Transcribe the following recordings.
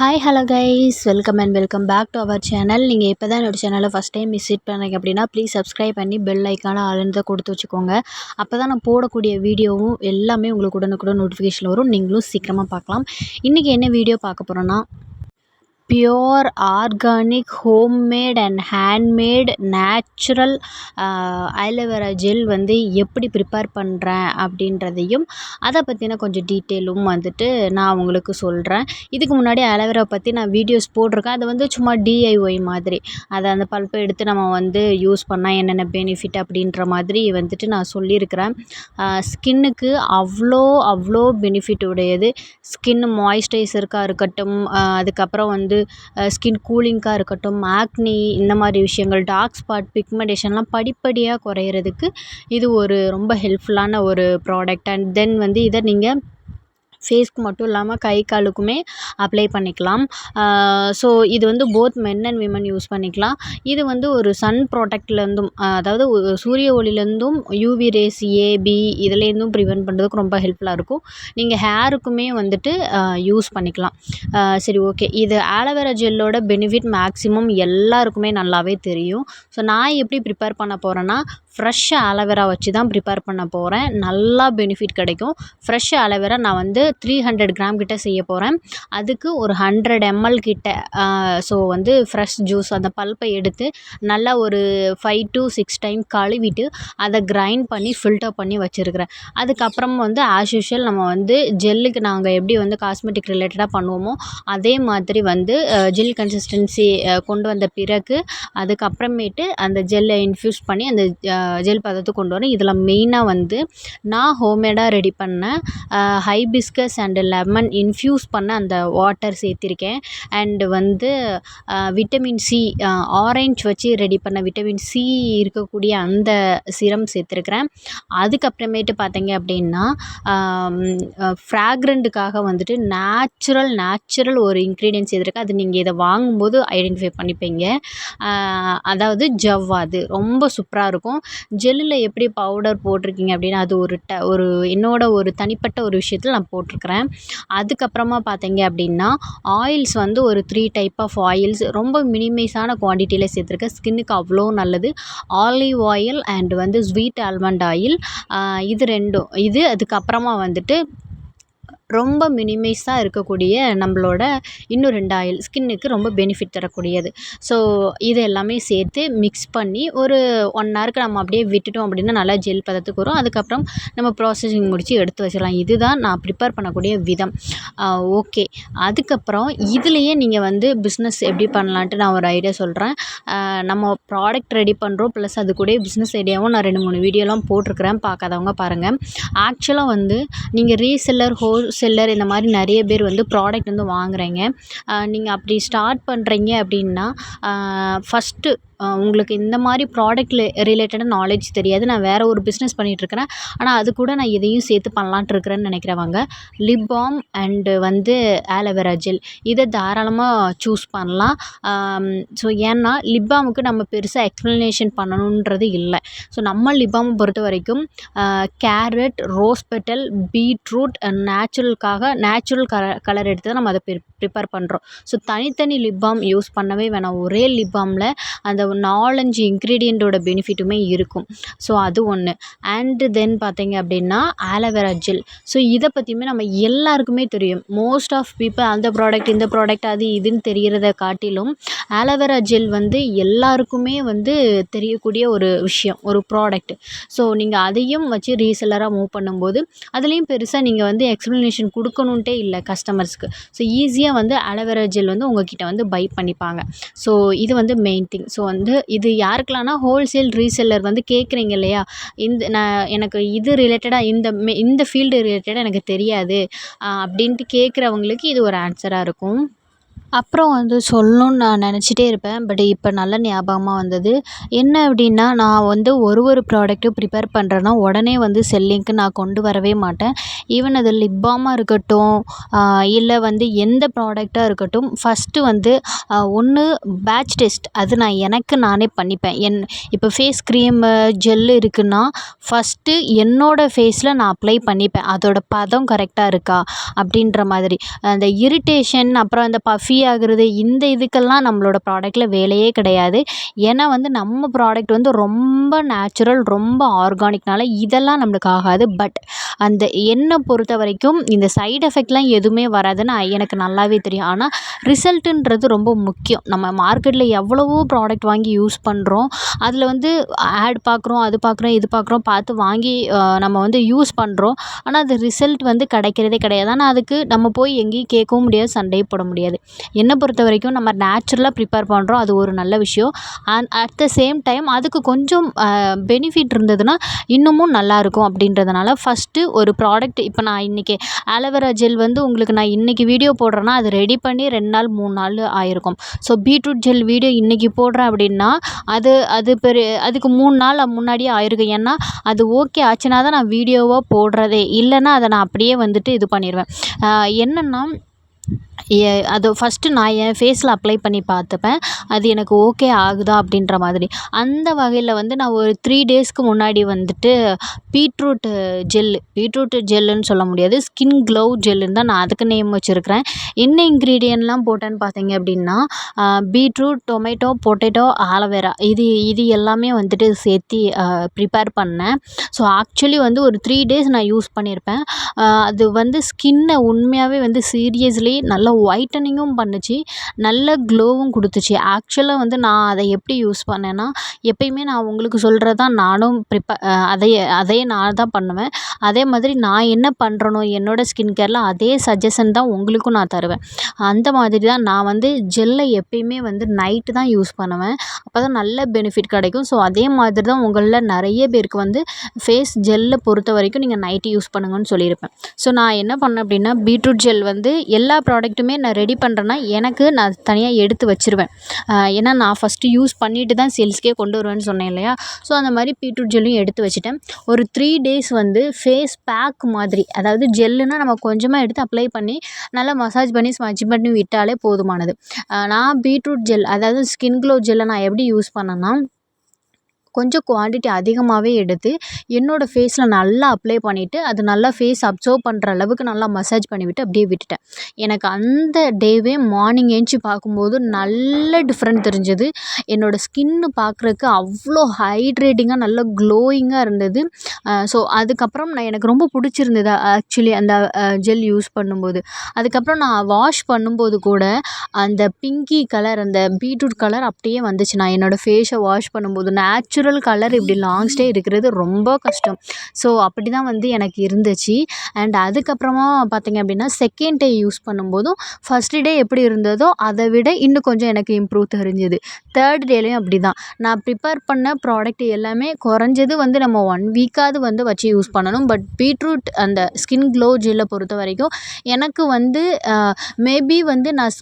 Hi hello guys welcome and welcome back to our channel நீங்கள் இப்போ தான் என்னோடய சேனலை ஃபஸ்ட் டைம் விசிட் பண்ணீங்க அப்படின்னா ப்ளீஸ் சப்ஸ்கிரைப் பண்ணி பெல் ஐக்கான ஆளுன்றதை கொடுத்து வச்சுக்கோங்க. அப்போ தான் நான் போடக்கூடிய வீடியோவும் எல்லாமே உங்களுக்கு உடனுக்குடன் நோட்டிஃபிகேஷன் வரும். நீங்களும் சீக்கிரமாக பார்க்கலாம். இன்றைக்கி என்ன வீடியோ பார்க்க போகிறோன்னா pure organic homemade and handmade natural aloe vera gel வந்து எப்படி ப்ரிப்பேர் பண்ணுறேன் அப்படின்றதையும் அதை பற்றின கொஞ்சம் டீட்டெயிலும் வந்துட்டு நான் உங்களுக்கு சொல்கிறேன் இதுக்கு முன்னாடி ஆலோவேரா பற்றி நான் வீடியோஸ் போட்டிருக்கேன். அது வந்து சும்மா டிஐஒய் மாதிரி. அதை அந்த பல்ப்பை எடுத்து நம்ம வந்து யூஸ் பண்ணால் என்னென்ன பெனிஃபிட் அப்படின்ற மாதிரி வந்துட்டு நான் சொல்லியிருக்கிறேன். ஸ்கின்னுக்கு அவ்வளோ அவ்வளோ பெனிஃபிட் உடையது. ஸ்கின் மாய்ஸ்சரைசருக்காக இருக்கட்டும் அதுக்கப்புறம் வந்து ஸ்கின் கூலிங்காக இருக்கட்டும் ஆக்னி இந்த மாதிரி விஷயங்கள் டார்க் ஸ்பாட் பிக்மெண்டேஷன்லாம் படிப்படியாக குறையிறதுக்கு இது ஒரு ரொம்ப ஹெல்ப்ஃபுல்லான ஒரு ப்ராடக்ட் அண்ட் தென் வந்து இதை நீங்கள் ஃபேஸ்க்கு மட்டும் இல்லாமல் கை காலுக்குமே அப்ளை பண்ணிக்கலாம் ஸோ இது வந்து both men and women use பண்ணிக்கலாம். இது வந்து ஒரு சன் ப்ராடக்ட்லேருந்தும் அதாவது சூரிய ஒளியிலேருந்தும் யூவி ரேஸ் ஏ பி இதுலேருந்தும் ப்ரிவென்ட் பண்ணுறதுக்கு ரொம்ப ஹெல்ப்ஃபுல்லாக இருக்கும். நீங்கள் ஹேருக்குமே வந்துட்டு யூஸ் பண்ணிக்கலாம். சரி ஓகே இது ஆலோவேரா ஜெல்லோட பெனிஃபிட் மேக்ஸிமம் எல்லாருக்குமே நல்லாவே தெரியும். ஸோ நான் எப்படி ப்ரிப்பேர் பண்ண போகிறேன்னா ஃப்ரெஷ் ஆலோவேரா வச்சு தான் ப்ரிப்பேர் பண்ண போகிறேன் நல்லா பெனிஃபிட் கிடைக்கும். ஃப்ரெஷ் ஆலோவேரா நான் வந்து த்ரீ ஹண்ட்ரட் கிராம் கிட்ட செய்ய போகிறேன் அதுக்கு ஒரு ஹண்ட்ரட் எம்எல் கிட்ட ஸோ வந்து ஃப்ரெஷ் ஜூஸ் அந்த பல்ப்பை எடுத்து நல்லா ஒரு ஃபைவ் டு சிக்ஸ் டைம் கழுவிட்டு அதை கிரைண்ட் பண்ணி ஃபில்டர் பண்ணி வச்சுருக்கிறேன். அதுக்கப்புறம் வந்து ஆஸ் யூஷுவல் நம்ம வந்து ஜெல்லுக்கு நாங்கள் எப்படி வந்து காஸ்மெட்டிக் ரிலேட்டடாக பண்ணுவோமோ அதே மாதிரி வந்து ஜெல் கன்சிஸ்டன்சி கொண்டு வந்த பிறகு அதுக்கப்புறமேட்டு அந்த ஜெல்லை இன்ஃப்யூஸ் பண்ணி அந்த ஜெல் பதத்துக்கு கொண்டு வரேன் இதில் மெயினாக வந்து நான் ஹோம்மேடாக ரெடி பண்ண hibiscus hibiscus and lemon infuse பண்ண அந்த வாட்டர் சேர்த்திருக்கேன். அண்டு வந்து விட்டமின் சி ஆரஞ்ச் வச்சு ரெடி பண்ண விட்டமின் சி இருக்கக்கூடிய அந்த சிரம் சேர்த்துருக்குறேன். அதுக்கப்புறமேட்டு பார்த்தீங்க அப்படின்னா ஃப்ராக்ரண்ட்டுக்காக வந்துட்டு நேச்சுரல் நேச்சுரல் ஒரு இன்க்ரீடியன்ஸ் எதிர்க்கு அது நீங்கள் இதை வாங்கும்போது ஐடென்டிஃபை பண்ணிப்பீங்க. அதாவது ஜவ்வாது ரொம்ப சூப்பராக இருக்கும். ஜெல்லில் எப்படி பவுடர் போட்டிருக்கீங்க அப்படின்னா அது ஒரு ட ஒரு என்னோட ஒரு தனிப்பட்ட ஒரு விஷயத்தில் நான் போட்டிருக்குறேன். அதுக்கப்புறமா பார்த்தீங்க அப்படின்னா ஆயில்ஸ் வந்து ஒரு த்ரீ டைப் ஆஃப் ஆயில்ஸ் ரொம்ப மினிமைஸான குவான்டிட்டியில் சேர்த்துருக்கேன். ஸ்கின்னுக்கு அவ்வளோ நல்லது. ஆலிவ் ஆயில் அண்ட் வந்து ஸ்வீட் ஆல்மண்ட் ஆயில் இது ரெண்டும். இது அதுக்கப்புறமா வந்துட்டு ரொம்ப மினிமைஸாக இருக்கக்கூடிய நம்மளோட இன்னும் ரெண்டு ஆயில் ஸ்கின்னுக்கு ரொம்ப பெனிஃபிட் தரக்கூடியது. ஸோ இது எல்லாமே சேர்த்து மிக்ஸ் பண்ணி ஒரு ஒன் ஹவருக்கு நம்ம அப்படியே விட்டுட்டோம் அப்படின்னா நல்லா ஜெல் பதத்துக்கு வரும். அதுக்கப்புறம் நம்ம ப்ராசஸிங் முடித்து எடுத்து வச்சிடலாம். இதுதான் நான் ப்ரிப்பேர் பண்ணக்கூடிய விதம். ஓகே அதுக்கப்புறம் இதுலேயே நீங்கள் வந்து பிஸ்னஸ் எப்படி பண்ணலான்ட்டு நான் ஒரு ஐடியா சொல்கிறேன் நம்ம ப்ராடக்ட் ரெடி பண்ணுறோம் ப்ளஸ் அது கூட பிஸ்னஸ் ஐடியாவும் நான் ரெண்டு மூணு வீடியோலாம் போட்டிருக்கிறேன். பார்க்காதவங்க பாருங்கள் ஆக்சுவலாக வந்து நீங்கள் ரீசெல்லர் ஹோல்ஸ் செல்லர் இந்த மாதிரி நிறைய பேர் வந்து ப்ராடக்ட் வந்து வாங்குறீங்க. நீங்கள் அப்படி ஸ்டார்ட் பண்ணுறீங்க அப்படின்னா ஃபஸ்ட்டு உங்களுக்கு இந்த மாதிரி ப்ராடக்ட்டில் ரிலேட்டடாக நாலேஜ் தெரியாது. நான் வேறு ஒரு பிஸ்னஸ் பண்ணிகிட்ருக்கிறேன் ஆனால் அது கூட நான் இதையும் சேர்த்து பண்ணலான்ட்டு இருக்கிறேன்னு நினைக்கிறவங்க லிப் பாம் அண்டு வந்து ஆலோவேரா ஜெல் இதை தாராளமாக சூஸ் பண்ணலாம். ஸோ ஏன்னா லிப் பாமுக்கு நம்ம பெருசாக எக்ஸ்ப்ளனேஷன் பண்ணணுன்றது இல்லை. ஸோ நம்ம லிப் பாமை பொறுத்த வரைக்கும் கேரட் ரோஸ் பெட்டல் பீட்ரூட் நேச்சுரலுக்காக நேச்சுரல் கலர் கலர் எடுத்து தான் நம்ம அதை ப்ரிப்பேர் பண்ணுறோம் ஸோ தனித்தனி லிப் பாம் யூஸ் பண்ணவே வேணாம். ஒரே லிப் பாமில் அந்த நாலஞ்சு இன்க்ரீடியண்ட்டோட பெனிஃபிட்டுமே இருக்கும். ஸோ அது ஒன்று அண்டு தென் பார்த்தீங்க அப்படின்னா ஆலோவேரா ஜெல் ஸோ இதை பற்றியுமே நம்ம எல்லாருக்குமே தெரியும். மோஸ்ட் ஆஃப் பீப்புள் அந்த ப்ராடக்ட் இந்த ப்ராடக்ட் அது இதுன்னு தெரிகிறத காட்டிலும் ஆலோவேரா ஜெல் வந்து எல்லாருக்குமே வந்து தெரியக்கூடிய ஒரு விஷயம் ஒரு ப்ராடக்ட் ஸோ நீங்கள் அதையும் வச்சு ரீசெல்லராக மூவ் பண்ணும்போது அதுலேயும் பெருசாக நீங்கள் வந்து எக்ஸ்ப்ளனேஷன் கொடுக்கணுன்ட்டே இல்லை கஸ்டமர்ஸ்க்கு ஸோ ஈஸியாக வந்து ஆலோவேரா ஜெல் வந்து உங்ககிட்ட வந்து பை பண்ணிப்பாங்க. ஸோ இது வந்து மெயின் திங் ஸோ வந்து இது யாருக்கெலாம்னா ஹோல்சேல் ரீசெல்லர் வந்து கேட்குறீங்க இல்லையா? இந்த நான் எனக்கு இது ரிலேட்டடாக இந்த மே இந்த ஃபீல்டு ரிலேட்டடாக எனக்கு தெரியாது. அப்படின்ட்டு கேட்குறவங்களுக்கு இது ஒரு ஆன்சராக இருக்கும். அப்புறம் வந்து சொல்லணுன்னு நான் நினச்சிட்டே இருப்பேன். பட் இப்போ நல்ல ஞாபகமாக வந்தது. என்ன அப்படின்னா நான் வந்து ஒரு ஒரு ப்ராடக்ட்டும் ப்ரிப்பேர் பண்ணுறேன்னா உடனே வந்து செல்லிங்க்கு நான் கொண்டு வரவே மாட்டேன். ஈவன் அது லிப் பாமாக இருக்கட்டும் இல்லை வந்து எந்த ப்ராடக்டாக இருக்கட்டும் ஃபஸ்ட்டு வந்து ஒன்று பேட்ச் டெஸ்ட் அது நான் எனக்கு நானே பண்ணிப்பேன். என் இப்போ ஃபேஸ் க்ரீமு ஜெல்லு இருக்குன்னா ஃபஸ்ட்டு என்னோடய ஃபேஸில் நான் அப்ளை பண்ணிப்பேன். அதோடய பதம் கரெக்டாக இருக்கா? அப்படின்ற மாதிரி. அந்த இரிட்டேஷன் அப்புறம் அந்த பஃப் ஃப்ரீ ஆகுறது இந்த இதுக்கெல்லாம் நம்மளோட ப்ராடக்ட்டில் வேலையே கிடையாது. ஏன்னா வந்து நம்ம ப்ராடக்ட் வந்து ரொம்ப நேச்சுரல் ரொம்ப ஆர்கானிக்னால இதெல்லாம் நம்மளுக்கு ஆகாது. பட் அந்த எண்ணெய் பொறுத்த வரைக்கும் இந்த சைடு எஃபெக்ட்லாம் எதுவுமே வராதுன்னு எனக்கு நல்லாவே தெரியும். ஆனால் ரிசல்ட்டுன்றது ரொம்ப முக்கியம். நம்ம மார்க்கெட்டில் எவ்வளவோ ப்ராடக்ட் வாங்கி யூஸ் பண்ணுறோம் அதில் வந்து ஆட் பார்க்குறோம் அது பார்க்குறோம் இது பார்க்குறோம் பார்த்து வாங்கி நம்ம வந்து யூஸ் பண்ணுறோம் ஆனால் அது ரிசல்ட் வந்து கிடைக்கிறதே கிடையாது. ஆனால் அதுக்கு நம்ம போய் எங்கேயும் கேட்கவும் முடியாது சண்டையும் போட முடியாது. என்னை பொறுத்த வரைக்கும் நம்ம நேச்சுரலாக ப்ரிப்பேர் பண்ணுறோம் அது ஒரு நல்ல விஷயம். And at the same time அதுக்கு கொஞ்சம் பெனிஃபிட் இருந்ததுன்னா இன்னமும் நல்லாயிருக்கும் அப்படின்றதுனால ஃபஸ்ட்டு ஒரு ப்ராடக்ட் இப்போ நான் இன்றைக்கி ஆலோவேரா ஜெல் வந்து உங்களுக்கு நான் இன்றைக்கி வீடியோ போடுறேன்னா அது ரெடி பண்ணி ரெண்டு நாள் மூணு நாள் ஆயிருக்கும். ஸோ பீட்ரூட் ஜெல் வீடியோ இன்றைக்கி போடுறேன் அப்படின்னா அது அது பெரு அதுக்கு மூணு நாள் முன்னாடியே ஆயிருக்கும் ஏன்னா அது ஓகே ஆச்சுன்னா தான் நான் வீடியோவாக போடுறதே. இல்லைன்னா அதை நான் அப்படியே வந்துட்டு இது பண்ணிடுவேன் என்னென்னா ஏ அது ஃபஸ்ட்டு நான் என் ஃபேஸில் அப்ளை பண்ணி பார்த்துப்பேன். அது எனக்கு ஓகே ஆகுதா அப்படின்ற மாதிரி. அந்த வகையில் வந்து நான் ஒரு த்ரீ டேஸ்க்கு முன்னாடி வந்துட்டு பீட்ரூட்டு ஜெல்லு பீட்ரூட்டு ஜெல்லுன்னு சொல்ல முடியாது. ஸ்கின் க்ளோவ் ஜெல்லுன்னு தான் நான் அதுக்கு நேம் வச்சுருக்கிறேன். என்ன இன்க்ரீடியன்ட்லாம் போட்டேன்னு பார்த்தீங்க அப்படின்னா பீட்ரூட் டொமேட்டோ பொட்டேட்டோ ஆலோவேரா இது இது எல்லாமே வந்துட்டு சேர்த்தி ப்ரிப்பேர் பண்ணேன். ஸோ ஆக்சுவலி வந்து ஒரு த்ரீ டேஸ் நான் யூஸ் பண்ணியிருப்பேன். அது வந்து ஸ்கின்னை உண்மையாகவே வந்து சீரியஸ்லி நல்ல ஒயிட்டனிங்கும் பண்ணுச்சு. நல்ல க்ளோவும் கொடுத்துச்சு. ஆக்சுவலாக வந்து நான் அதை எப்படி யூஸ் பண்ணேன்னா எப்பயுமே நான் உங்களுக்கு சொல்கிறது தான் நானும் ப்ரிப்ப அதையே அதையே நான் தான் பண்ணுவேன். அதே மாதிரி நான் என்ன பண்ணுறனோ என்னோடய ஸ்கின் கேரில் அதே சஜஷன் தான் உங்களுக்கும் நான் தருவேன். அந்த மாதிரி தான் நான் வந்து ஜெல்லை எப்பயுமே வந்து நைட்டு தான் யூஸ் பண்ணுவேன். அப்போ தான் நல்ல பெனிஃபிட் கிடைக்கும். ஸோ அதே மாதிரி தான் உங்களில் நிறைய பேருக்கு வந்து ஃபேஸ் ஜெல்லை பொறுத்த வரைக்கும் நீங்கள் நைட்டு யூஸ் பண்ணுங்கன்னு சொல்லியிருப்பேன். ஸோ நான் என்ன பண்ணேன் அப்படின்னா பீட்ரூட் ஜெல் வந்து எல்லா ப்ராடக்ட் நான் ரெடி பண்ணுறேன்னா எனக்கு நான் தனியாக எடுத்து வச்சுருவேன். ஏன்னா நான் ஃபஸ்ட்டு யூஸ் பண்ணிவிட்டு தான் சேல்ஸ்க்கே கொண்டு வருவேன்னு சொன்னேன் இல்லையா? ஸோ அந்த மாதிரி பீட்ரூட் ஜெல்லையும் எடுத்து வச்சுட்டேன். ஒரு த்ரீ டேஸ் வந்து ஃபேஸ் பேக் மாதிரி அதாவது ஜெல்லுன்னா நம்ம கொஞ்சமாக எடுத்து அப்ளை பண்ணி நல்லா மசாஜ் பண்ணி ஸ்மஜ் பண்ணி விட்டாலே போதுமானது. நான் பீட்ரூட் ஜெல் அதாவது ஸ்கின் க்ளோ ஜெல்லை நான் எப்படி யூஸ் பண்ணேன்னா கொஞ்சம் குவான்டிட்டி அதிகமாகவே எடுத்து என்னோடய ஃபேஸில் நல்லா அப்ளை பண்ணிவிட்டு அது நல்லா ஃபேஸ் அப்சர்வ் பண்ணுற அளவுக்கு நல்லா மசாஜ் பண்ணிவிட்டு அப்படியே விட்டுட்டேன். எனக்கு அந்த டேவே மார்னிங் ஏஞ்சி பார்க்கும்போது நல்ல டிஃப்ரெண்ட் தெரிஞ்சது. என்னோடய ஸ்கின்னு பார்க்குறக்கு அவ்வளோ ஹைட்ரேட்டிங்காக நல்ல க்ளோயிங்காக இருந்தது. ஸோ அதுக்கப்புறம் நான் எனக்கு ரொம்ப பிடிச்சிருந்தது ஆக்சுவலி அந்த ஜெல் யூஸ் பண்ணும்போது. அதுக்கப்புறம் நான் வாஷ் பண்ணும்போது கூட அந்த பிங்கி கலர் அந்த பீட்ரூட் கலர் அப்படியே வந்துச்சு. நான் என்னோடய ஃபேஸை வாஷ் பண்ணும்போது நேச்சுரல் நேச்சுரல் கலர் இப்படி லாங் ஸ்டே இருக்கிறது ரொம்ப கஷ்டம். ஸோ அப்படி தான் வந்து எனக்கு இருந்துச்சு. அண்ட் அதுக்கப்புறமா பார்த்திங்க அப்படின்னா செகண்ட் டே யூஸ் பண்ணும்போதும் ஃபஸ்ட்டு டே எப்படி இருந்ததோ அதை விட இன்னும் கொஞ்சம் எனக்கு இம்ப்ரூவ் தெரிஞ்சுது. தேர்ட் டேலையும் அப்படி தான் நான் ப்ரிப்பேர் பண்ண ப்ராடக்ட் எல்லாமே குறைஞ்சது வந்து நம்ம ஒன் வீக்காவது வந்து வச்சு யூஸ் பண்ணணும். பட் பீட்ரூட் அந்த ஸ்கின் க்ளோ ஜெல்லை பொறுத்த வரைக்கும் எனக்கு வந்து மேபி வந்து நான்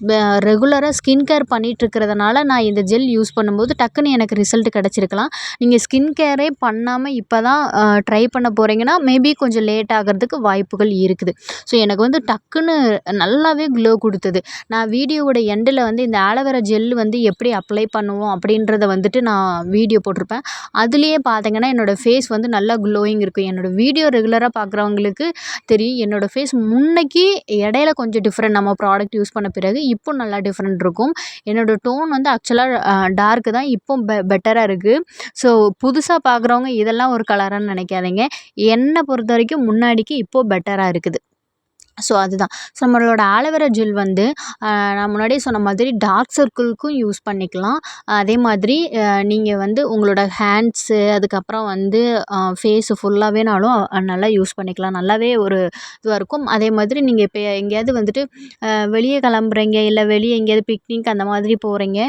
ரெகுலராக ஸ்கின் கேர் பண்ணிகிட்ருக்கிறதுனால நான் இந்த ஜெல் யூஸ் பண்ணும்போது டக்குன்னு எனக்கு ரிசல்ட் கிடச்சிருக்கலாம். நீங்கள் ஸ்கின் கேரே பண்ணாமல் இப்போ தான் ட்ரை பண்ண போகிறீங்கன்னா மேபி கொஞ்சம் லேட் ஆகிறதுக்கு வாய்ப்புகள் இருக்குது. ஸோ எனக்கு வந்து டக்குன்னு நல்லாவே க்ளோ கொடுத்தது. நான் வீடியோவோட எண்டில் வந்து இந்த ஆலோவேரா ஜெல் வந்து எப்படி அப்ளை பண்ணுவோம் அப்படின்றத வந்துட்டு நான் வீடியோ போட்டிருப்பேன். அதுலேயே பார்த்தீங்கன்னா என்னோடய ஃபேஸ் வந்து நல்லா க்ளோயிங் இருக்கும் என்னோடய வீடியோ ரெகுலராக பார்க்குறவங்களுக்கு தெரியும். என்னோடய ஃபேஸ் முன்னைக்கு இடையில கொஞ்சம் டிஃப்ரெண்ட் நம்ம ப்ராடக்ட் யூஸ் பண்ண பிறகு இப்போ நல்லா டிஃப்ரெண்ட் இருக்கும். என்னோடய டோன் வந்து ஆக்சுவலாக டார்க்கு தான். இப்போ பெ பெட்டராக இருக்குது ஸோ புதுசாக பார்க்குறவங்க இதெல்லாம் ஒரு கலரான்னு நினைக்காதீங்க. என்னை பொறுத்த வரைக்கும் முன்னாடிக்கு இப்போது பெட்டராக இருக்குது. ஸோ அதுதான். ஸோ நம்மளோட ஆலோவேரா ஜெல் வந்து நான் முன்னாடியே சொன்ன மாதிரி டார்க் சர்க்கிள்க்கும் யூஸ் பண்ணிக்கலாம். அதே மாதிரி நீங்கள் வந்து உங்களோட ஹேண்ட்ஸு அதுக்கப்புறம் வந்து ஃபேஸு ஃபுல்லாகவேனாலும் நல்லா யூஸ் பண்ணிக்கலாம். நல்லாவே ஒரு இதுவாக இருக்கும். அதே மாதிரி நீங்கள் இப்போ எங்கேயாவது வந்துட்டு வெளியே கிளம்புறீங்க இல்லை வெளியே எங்கேயாவது பிக்னிக் அந்த மாதிரி போகிறீங்க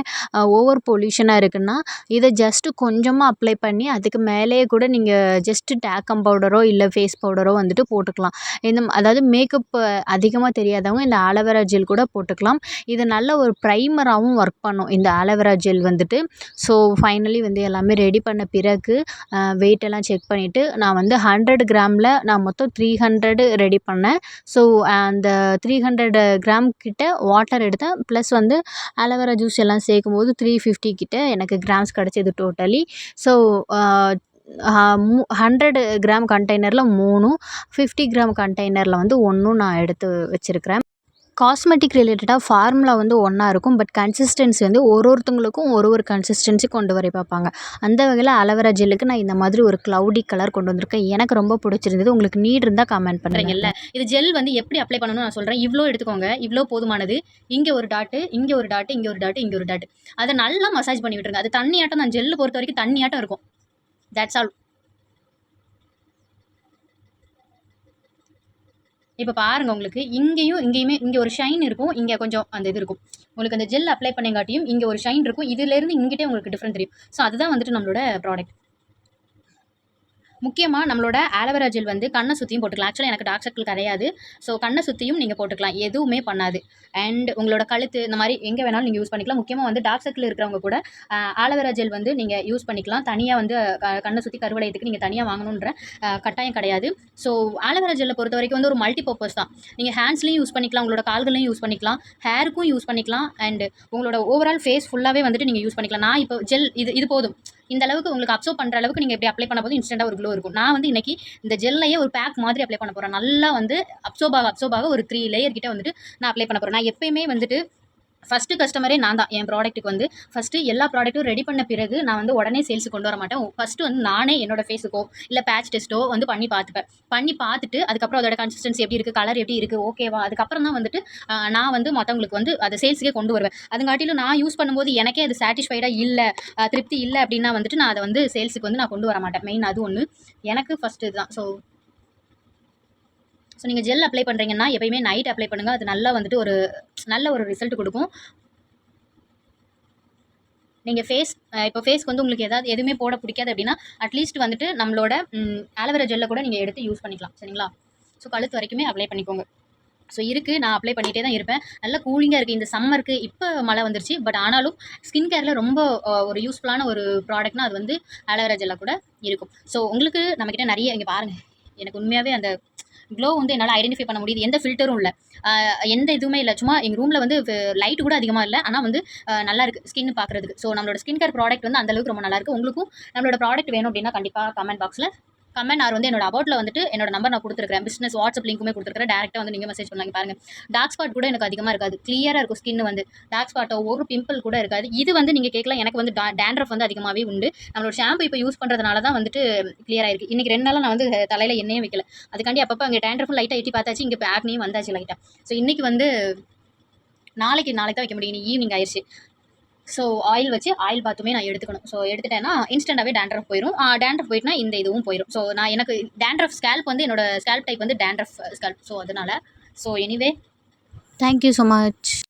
ஓவர் பொல்யூஷனாக இருக்குன்னா இதை ஜஸ்ட்டு கொஞ்சமாக அப்ளை பண்ணி அதுக்கு மேலேயே கூட நீங்கள் ஜஸ்ட்டு டேக்கம் பவுடரோ இல்லை ஃபேஸ் பவுடரோ வந்துட்டு போட்டுக்கலாம். இந்த அதாவது மேக்கப் அதிகமாக தெரியாதவங்க இந்த ஆலோவேரா ஜெல் கூட போட்டுக்கலாம். இது நல்ல ஒரு ப்ரைமராகவும் ஒர்க் பண்ணும். இந்த ஆலோவேரா ஜெல் வந்துட்டு. ஸோ ஃபைனலி வந்து எல்லாமே ரெடி பண்ண பிறகு வெயிட்டெல்லாம் செக் பண்ணிவிட்டு நான் வந்து ஹண்ட்ரட் கிராமில் நான் மொத்தம் த்ரீ ஹண்ட்ரடு ரெடி பண்ணேன். ஸோ அந்த த்ரீ ஹண்ட்ரடு கிராம் கிட்ட வாட்டர் எடுத்தேன். ப்ளஸ் வந்து ஆலோவேரா ஜூஸ் எல்லாம் சேர்க்கும் போது த்ரீ ஃபிஃப்டி கிட்ட எனக்கு கிராம்ஸ் கிடச்சிது டோட்டலி ஸோ ஹண்ட்ரடு கிராம் கண்டெய்னரில் மூணும் ஃபிஃப்டி கிராம் கண்டெய்னரில் வந்து ஒன்றும் நான் எடுத்து வச்சுருக்கிறேன். காஸ்மெட்டிக் ரிலேட்டடாக ஃபார்முலா வந்து ஒன்றா இருக்கும். பட் கன்சிஸ்டன்சி வந்து ஒரு ஒருத்தவங்களுக்கும் ஒரு ஒரு கன்சிஸ்டன்சி கொண்டு வர பார்ப்பாங்க. அந்த வகையில் அலவரா ஜெல்லுக்கு நான் இந்த மாதிரி ஒரு க்ளவுடி கலர் கொண்டு வந்திருக்கேன். எனக்கு ரொம்ப பிடிச்சிருந்தது. உங்களுக்கு நீட் இருந்தால் கமெண்ட் பண்ணுறீங்கல்ல இது ஜெல் வந்து எப்படி அப்ளை பண்ணணும்னு நான் சொல்கிறேன் இவ்வளோ எடுத்துக்கோங்க. இவ்வளோ போதுமானது. இங்கே ஒரு டாட்டு இங்கே ஒரு டாட்டு இங்கே ஒரு டாட்டு இங்கே ஒரு டாட்டு அதை நல்லா மசாஜ் பண்ணி விட்டுருங்க. அது தண்ணியாட்டம் தான். ஜெல்லு பொறுத்த வரைக்கும் தண்ணியாட்டம் இருக்கும். தட்ஸ் ஆல் இப்போ பாருங்க உங்களுக்கு. இங்கேயும் இங்கேயுமே இங்கே ஒரு ஷைன் இருக்கும். இங்கே கொஞ்சம் அந்த இது இருக்கும். உங்களுக்கு அந்த ஜெல் அப்ளை பண்ணங்காட்டியும் இங்கே ஒரு ஷைன் இருக்கும். இதுலேருந்து இங்கிட்டே உங்களுக்கு டிஃப்ரெண்ட் தெரியும். ஸோ அதுதான் வந்துட்டு நம்மளோட ப்ராடக்ட் முக்கியமாக நம்மளோட ஆலோவேரா ஜெல் வந்து கண்ணை சுற்றியும் போட்டுக்கலாம். ஆக்சுவலாக எனக்கு டார்க் சர்க்கிள் கிடையாது. ஸோ கண்ணை சுற்றியும் நீங்கள் போட்டுக்கலாம். எதுவுமே பண்ணாது. அண்ட் உங்களோட கழுத்து இந்த மாதிரி எங்கே வேணாலும் நீங்கள் யூஸ் பண்ணிக்கலாம். முக்கியமாக வந்து டார்க் சர்க்கிள் இருக்கிறவங்க கூட ஆலோவேரா ஜெல் வந்து நீங்கள் யூஸ் பண்ணிக்கலாம். தனியாக வந்து கண்ணை சுற்றி கருவளையத்துக்கு நீங்கள் தனியாக வாங்கணுன்ற கட்டாயம் கிடையாது. ஸோ ஆலோவேரா ஜெல்லை பொறுத்த வரைக்கும் வந்து ஒரு மல்டி பர்பஸ் தான். நீங்கள் ஹேண்ட்ஸ்லையும் யூஸ் பண்ணிக்கலாம். உங்களோட கால்களையும் யூஸ் பண்ணிக்கலாம். ஹேருக்கும் யூஸ் பண்ணிக்கலாம். அண்ட் உங்களோட ஓவரால் ஃபேஸ் ஃபுல்லாகவே வந்துட்டு நீங்கள் யூஸ் பண்ணிக்கலாம். நான் இப்போ ஜெல் இது இது போதும். இந்த அளவுக்கு உங்களுக்கு அப்சர்வ் பண்ணுற அளவுக்கு நீங்கள் எப்படி அப்ளை பண்ண போது இன்ஸ்டண்ட்டாக ஒரு க்ளோ இருக்கும். நான் வந்து இன்னைக்கு இந்த ஜெல்லையே ஒரு பேக் மாதிரி அப்ளை பண்ண போகிறேன் நல்லா வந்து அப்சோபாக அப்சோபாக ஒரு த்ரீ லேயர் கிட்ட வந்துட்டு நான் அப்ளை பண்ண போகிறேன் நான் எப்பயுமே வந்துட்டு ஃபஸ்ட்டு கஸ்டமரே நான் தான். என் ப்ராடக்ட்டுக்கு வந்து ஃபஸ்ட்டு எல்லா ப்ராடக்ட்டும் ரெடி பண்ண பிறகு நான் வந்து உடனே சேல்ஸுக்கு கொண்டு வர மாட்டேன். ஃபஸ்ட்டு வந்து நானே என்னோட ஃபேஸுக்கோ இல்லை பேட்ச் டெஸ்ட்டோ வந்து பண்ணி பார்த்துப்பேன். பண்ணி பார்த்துட்டு அதுக்கப்புறம் அதோட கன்சிஸ்டன்சி எப்படி இருக்குது கலர் எப்படி இருக்குது ஓகேவா அதுக்கப்புறம் தான் வந்துட்டு நான் வந்து மற்றவங்களுக்கு வந்து அதை சேல்ஸுக்கே கொண்டு வருவேன். அதுங்காட்டிலும் நான் யூஸ் பண்ணும்போது எனக்கே அது சாட்டிஸ்ஃபைடாக இல்லை திருப்தி இல்லை அப்படின்னா வந்துட்டு நான் அதை வந்து சேல்ஸுக்கு வந்து நான் கொண்டு வர மாட்டேன். மெயின் அது ஒன்று எனக்கு ஃபஸ்ட்டு இதுதான். ஸோ ஸோ நீங்கள் ஜெல் அப்ளை பண்ணுறீங்கன்னா எப்பயுமே நைட் அப்ளை பண்ணுங்கள் அது நல்லா வந்துட்டு ஒரு நல்ல ஒரு ரிசல்ட் கொடுக்கும். நீங்கள் ஃபேஸ் இப்போ ஃபேஸ்க்கு வந்து உங்களுக்கு எதாவது எதுவுமே போட பிடிக்காது அப்படின்னா அட்லீஸ்ட் வந்துட்டு நம்மளோட ஆலோவேரா ஜெல்லை கூட நீங்கள் எடுத்து யூஸ் பண்ணிக்கலாம். சரிங்களா? ஸோ கழுத்து வரைக்குமே அப்ளை பண்ணிக்கோங்க. ஸோ இருக்குது நான் அப்ளை பண்ணிகிட்டே தான் இருப்பேன். நல்ல கூலிங்காக இருக்குது இந்த சம்மருக்கு இப்போ மழை வந்துருச்சு. பட் ஆனாலும் ஸ்கின் கேரில் ரொம்ப ஒரு யூஸ்ஃபுல்லான ஒரு ப்ராடக்ட்னால் அது வந்து ஆலோவேரா ஜெல்லாக கூட இருக்கும். ஸோ உங்களுக்கு நம்மக்கிட்ட நிறைய இங்கே பாருங்கள் எனக்கு உண்மையாகவே அந்த க்ளோ வந்து என்னால் ஐடென்டிஃபை பண்ண முடியுது. எந்த ஃபில்டரும் இல்லை. எந்த இதுவுமே இல்லை. சும்மா எங்கள் ரூமில் வந்து லைட் கூட அதிகமாக இல்லை. ஆனால் வந்து நல்லா இருக்குது ஸ்கின் பார்க்குறதுக்கு ஸோ நம்மளோட ஸ்கின் கேர் ப்ராடக்ட் வந்து அந்த அளவுக்கு ரொம்ப நல்லா இருக்கு. உங்களுக்கும் நம்மளோட ப்ராடக்ட் வேணும் அப்படின்னா கண்டிப்பாக கமெண்ட் பாக்ஸில் கமெண்ட் ஆர் வந்து என்னோட அபவுட்டில் வந்துட்டு என்னோட நம்பர் நான் கொடுத்துருக்கேன் பிஸ்னஸ் வாட்ஸ்அப் லிங்க்குமே கொடுத்துருக்கேன் டேரெக்டாக வந்து நீங்கள் மெசேஜ் பண்ணலாம். பாருங்கள் டார்க் ஸ்பாட் கூட எனக்கு அதிகமாக இருக்காது. கிளியராக இருக்கும் ஸ்கின் வந்து. டார்க் ஸ்பாட்டோ ஒரு பிம்பிள் கூட இருக்காது. இது வந்து நீங்கள் கேட்கலாம். எனக்கு வந்து டேண்ட்ரஃப் வந்து அதிகமாகவே உண்டு. நம்மளோட ஷாம்பு இப்போ யூஸ் பண்ணுறதுனால தான் வந்துட்டு கிளியர் இருக்குது இன்றைக்கி ரெண்டு நாளாக நான் வந்து தலையில் எண்ணெயே வைக்கல. அதுக்காண்டி அப்பப்போ அங்கே டேண்ட்ரஃபும் லைட்டாக எட்டி பார்த்தாச்சு. இங்கே இப்போ ஆக்னியும் வந்தாச்சு லைட்டாக ஸோ இன்றைக்கி வந்து நாளைக்கு நாளைக்கு தான் வைக்க முடியும். ஈவினிங் ஆயிடுச்சு ஸோ ஆயில் வச்சு ஆயில் பாத்துமே நான் எடுத்துக்கணும். ஸோ எடுத்துட்டேன்னா இன்ஸ்டண்ட்டாகவே டேண்ட்ரஃப் போயிடும் டேண்ட்ரஃப் போயிட்டுனா இந்த இதுவும் போயிடும் ஸோ நான் எனக்கு டேண்ட்ரஃப் ஸ்கேல்ப் வந்து என்னோட ஸ்கேல்ப் டைப் வந்து டேண்ட்ரஃப் ஸ்கேல்ப் ஸோ அதனால so anyway thank you so much